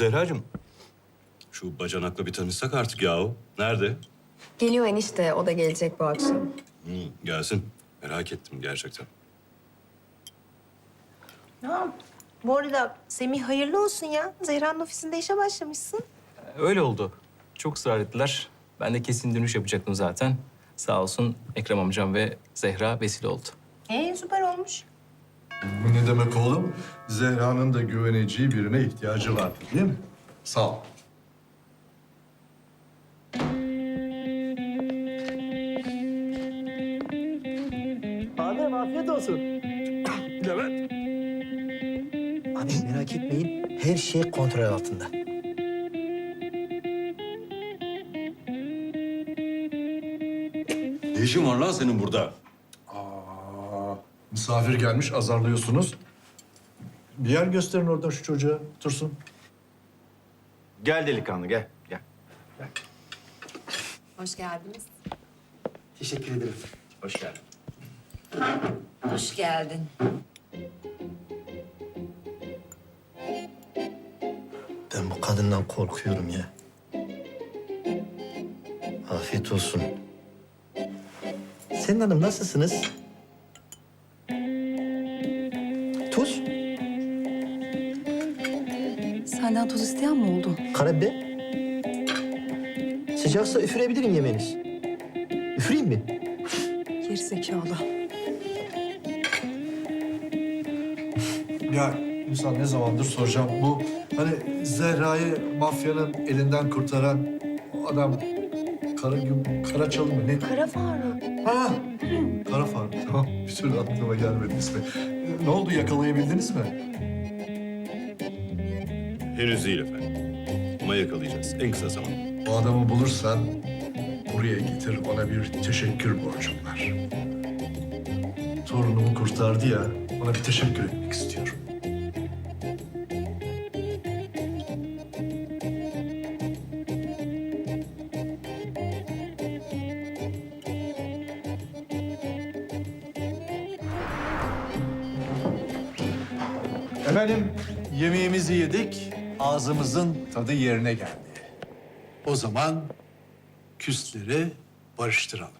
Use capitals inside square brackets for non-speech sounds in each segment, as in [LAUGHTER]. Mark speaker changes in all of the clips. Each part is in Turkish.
Speaker 1: Zehracığım, şu bacanakla bir tanışsak artık yahu. Nerede?
Speaker 2: Geliyor enişte, o da gelecek bu akşam.
Speaker 1: Hı, gelsin. Merak ettim gerçekten.
Speaker 3: Tamam. Bu arada Semih hayırlı olsun ya. Zehra'nın ofisinde işe başlamışsın.
Speaker 4: Öyle oldu. Çok ısrar ettiler. Ben de kesin dönüş yapacaktım zaten. Sağ olsun Ekrem amcam ve Zehra vesile oldu.
Speaker 3: Ee süper olmuş.
Speaker 5: Bu ne demek oğlum? Zehra'nın da güveneceği birine ihtiyacı vardı değil mi? Sağ ol.
Speaker 6: Adem afiyet olsun.
Speaker 1: Levent.
Speaker 6: Abi merak etmeyin her şey kontrol altında.
Speaker 1: Ne işin var lan senin burada?
Speaker 5: Misafir gelmiş azarlıyorsunuz. Bir yer gösterin orada şu çocuğa. Otursun.
Speaker 7: Gel delikanlı gel. Gel.
Speaker 8: Hoş geldiniz.
Speaker 6: Teşekkür ederim.
Speaker 7: Hoş geldin.
Speaker 8: Hoş geldin.
Speaker 6: Ben bu kadından korkuyorum ya. Afiyet olsun. Senin hanım nasılsınız? Tuz,
Speaker 8: Senden tuz isteyen mi oldu?
Speaker 6: karabiber. Sıcaksa üfürebilirim yemeğiniz. Üfüreyim mi?
Speaker 8: Gerizekalı.
Speaker 5: Ya insan ne zamandır soracağım. Bu hani Zehra'yı mafyanın elinden kurtaran o adam Kara, Karaçalı mı ne?
Speaker 3: Kara Faruk.
Speaker 5: Ha! Kara Faruk. [LAUGHS] Tamam. Bir türlü aklıma gelmedi ismi. Ne oldu yakalayabildiniz mi?
Speaker 1: Henüz değil efendim. Ama yakalayacağız en kısa zamanda.
Speaker 5: O adamı bulursan buraya getir ona bir teşekkür borcum var. Torunumu kurtardı ya ona bir teşekkür etmek istiyorum. Efendim yemeğimizi yedik, ağzımızın tadı yerine geldi. O zaman küsleri barıştıralım.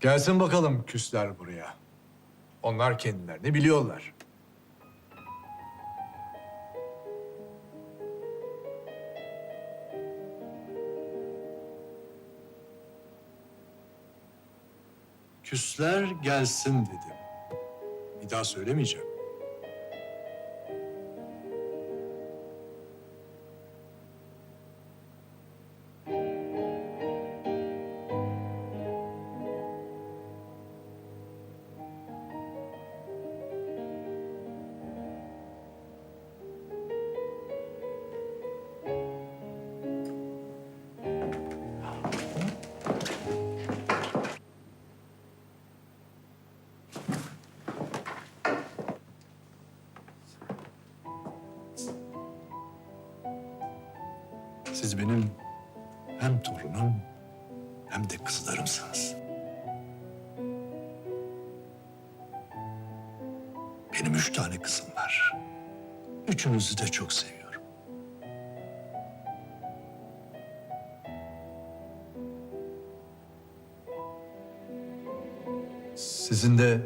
Speaker 5: Gelsin bakalım küsler buraya. Onlar kendilerini biliyorlar. Küsler gelsin dedim. Bir daha söylemeyeceğim. Siz benim hem torunum hem de kızlarımsınız. Benim üç tane kızım var. Üçünüzü de çok seviyorum. Sizin de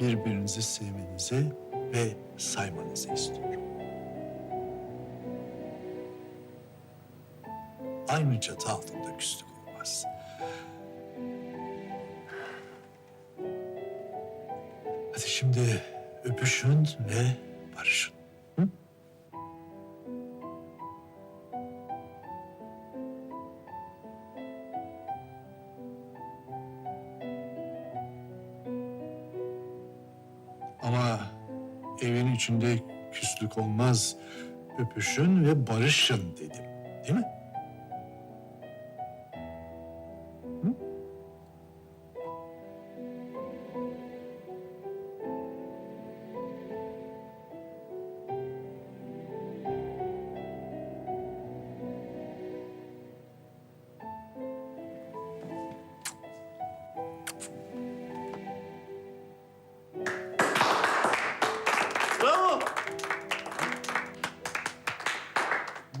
Speaker 5: birbirinizi sevmenizi ve saymanızı istiyorum. Aynı çatı altında küslük olmaz. Hadi şimdi öpüşün ve barışın. Ama evin içinde küslük olmaz. Öpüşün ve barışın dedim. Değil mi?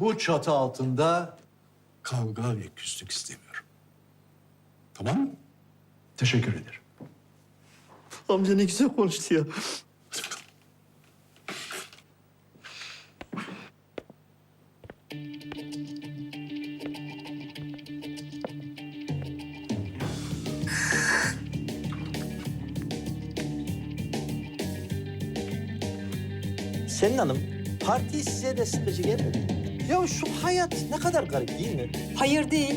Speaker 5: Bu çatı altında kavga ve küslük istemiyorum. Tamam mı? Teşekkür ederim.
Speaker 6: Amca ne güzel konuştu ya. Selin Hanım, parti size de sıkıcı gelmedi. mi? Ya şu hayat ne kadar garip değil mi?
Speaker 8: Hayır değil.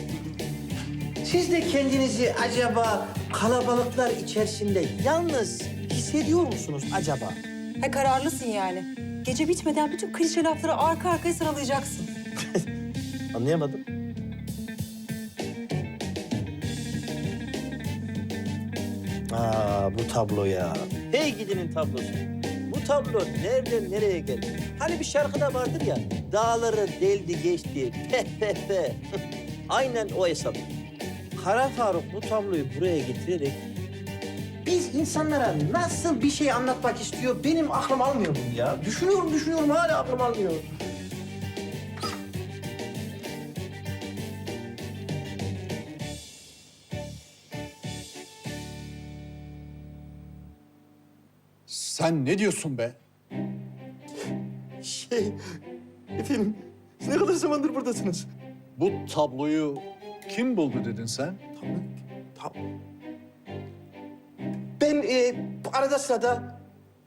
Speaker 6: Siz de kendinizi acaba kalabalıklar içerisinde yalnız hissediyor musunuz acaba?
Speaker 8: He kararlısın yani. Gece bitmeden bütün klişe lafları arka arkaya sıralayacaksın. [LAUGHS]
Speaker 6: Anlayamadım. Aa bu tablo ya. Hey gidinin tablosu. Tablo nereden nereye geldi? Hani bir şarkıda vardır ya. Dağları deldi geçti. Pe pe pe. Aynen o hesap. Kara Faruk bu tabloyu buraya getirerek biz insanlara nasıl bir şey anlatmak istiyor benim aklım almıyor bunu ya. Düşünüyorum düşünüyorum hala aklım almıyor.
Speaker 5: Sen ne diyorsun be?
Speaker 6: Şey, efendim siz ne kadar zamandır buradasınız?
Speaker 5: Bu tabloyu kim buldu dedin sen?
Speaker 6: Tamam, tamam. Ben e, arada sırada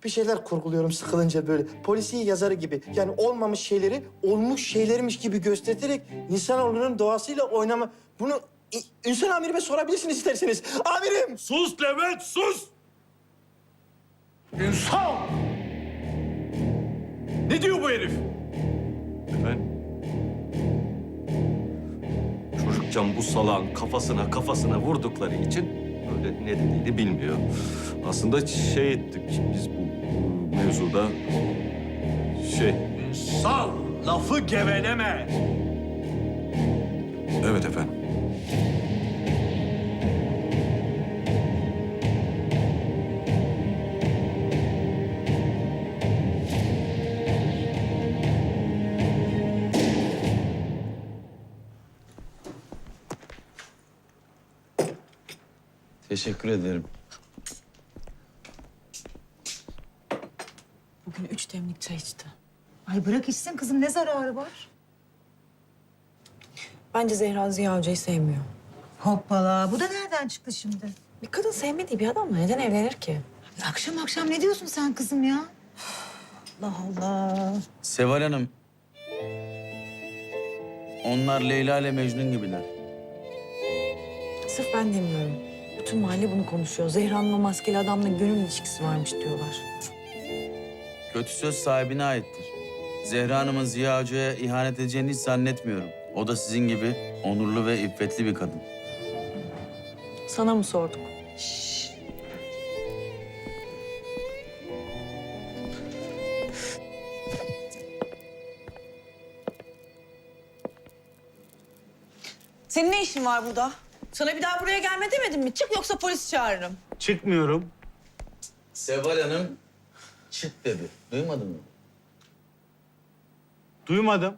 Speaker 6: bir şeyler kurguluyorum sıkılınca böyle. Polisi yazarı gibi. Yani olmamış şeyleri olmuş şeylermiş gibi göstererek insanoğlunun doğasıyla oynama... Bunu İ- Ünsal amirime sorabilirsiniz isterseniz. Amirim!
Speaker 1: Sus Levent sus!
Speaker 5: Ünsal!
Speaker 1: Ne diyor bu herif? Efendim? Çocukcan bu salağın kafasına kafasına vurdukları için öyle ne dediğini bilmiyor. Aslında şey ettik biz bu mevzuda şey...
Speaker 7: Sal, lafı geveleme.
Speaker 1: Evet efendim.
Speaker 9: Teşekkür ederim.
Speaker 8: Bugün üç demlik çay içti.
Speaker 3: Ay bırak içsin kızım ne zararı var?
Speaker 10: Bence Zehra Ziya Hoca'yı sevmiyor.
Speaker 3: Hoppala bu da nereden çıktı şimdi?
Speaker 10: Bir kadın sevmediği bir adamla neden evlenir ki?
Speaker 3: Akşam akşam ne diyorsun sen kızım ya? Allah Allah.
Speaker 9: Seval Hanım. Onlar Leyla ile Mecnun gibiler.
Speaker 10: Sırf ben demiyorum. Bütün mahalle bunu konuşuyor. Zehra'nın o maskeli adamla gönül ilişkisi varmış diyorlar.
Speaker 9: Kötü söz sahibine aittir. Zehra Hanım'ın Ziya Hoca'ya ihanet edeceğini hiç zannetmiyorum. O da sizin gibi onurlu ve iffetli bir kadın.
Speaker 10: Sana mı sorduk? Senin ne işin var burada? Sana bir daha buraya gelme demedim mi? Çık yoksa polis çağırırım.
Speaker 7: Çıkmıyorum.
Speaker 9: Seval Hanım çık dedi. Duymadın mı?
Speaker 7: Duymadım.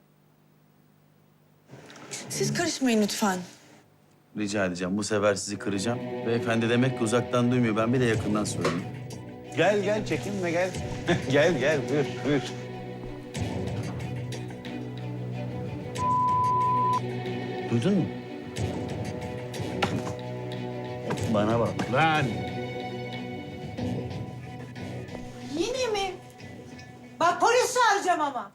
Speaker 10: Siz karışmayın lütfen.
Speaker 9: Rica edeceğim. Bu sefer sizi kıracağım. Beyefendi demek ki uzaktan duymuyor. Ben bir de yakından söyleyeyim.
Speaker 7: Gel gel çekinme gel. [LAUGHS] gel gel buyur buyur.
Speaker 9: Duydun mu? Bana bak.
Speaker 7: Lan.
Speaker 3: Yine mi? Bak polis çağıracağım ama.